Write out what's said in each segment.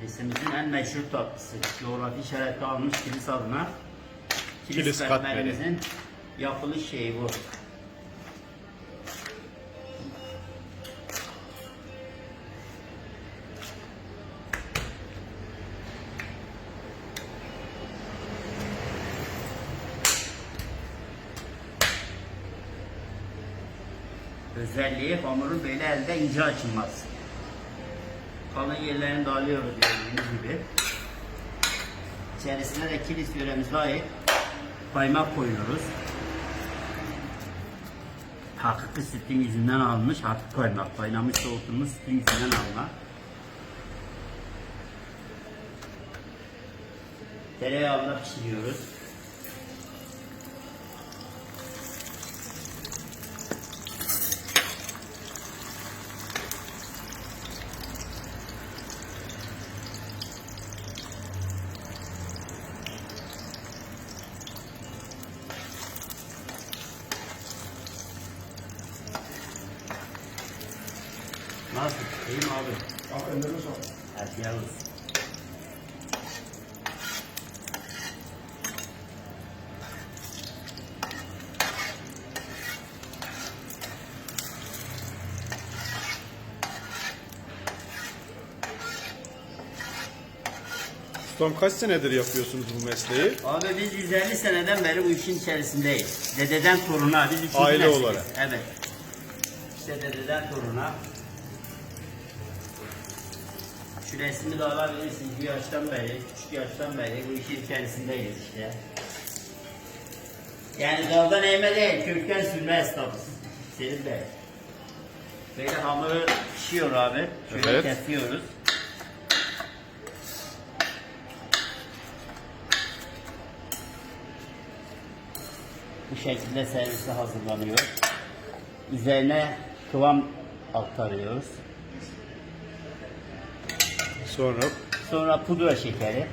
Kilisimizin en meşhur tatlısı. Coğrafi işareti almış kilis adına. Kilis, Kilis katmerimizin yapılış şeyi bu. Özelliği hamurun böyle elde ince açılması. Kalın yerlerini dağılıyoruz gördüğünüz gibi. İçerisine de kilis yöremize ait kaymak koyuyoruz. Hakiki sütün yüzünden alınmış hakiki kaymak. Kaynamış soğutulmuş sütün yüzünden alma. Tereyağında pişiriyoruz. Nasıl? İyi mi abi? Aferin sağ ol. Afiyet olsun. Ustam kaç senedir yapıyorsunuz bu mesleği? Abi biz 150 seneden beri bu işin içerisindeyiz. Dededen toruna biz üçüncü Aile nesiliz. olarak. Evet. İşte dededen toruna. Şu resmi de alabilirsiniz. Bu yaştan beri, küçük yaştan beri bu işin içerisindeyiz işte. Yani daldan eğme değil, kökten sürme esnafız. Selim Bey. Böyle hamuru pişiyor abi. Şöyle Evet. kesiyoruz. Bu şekilde servise hazırlanıyor. Üzerine kıvam aktarıyoruz. Sonra Sonra pudra şekeri.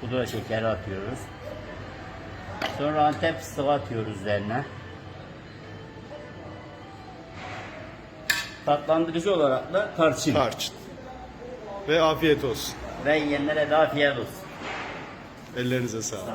Pudra şekeri atıyoruz. Sonra antep fıstığı atıyoruz üzerine. Tatlandırıcı olarak da tarçın. tarçın. Ve afiyet olsun. Ve yiyenlere de afiyet olsun. Ellerinize sağlık.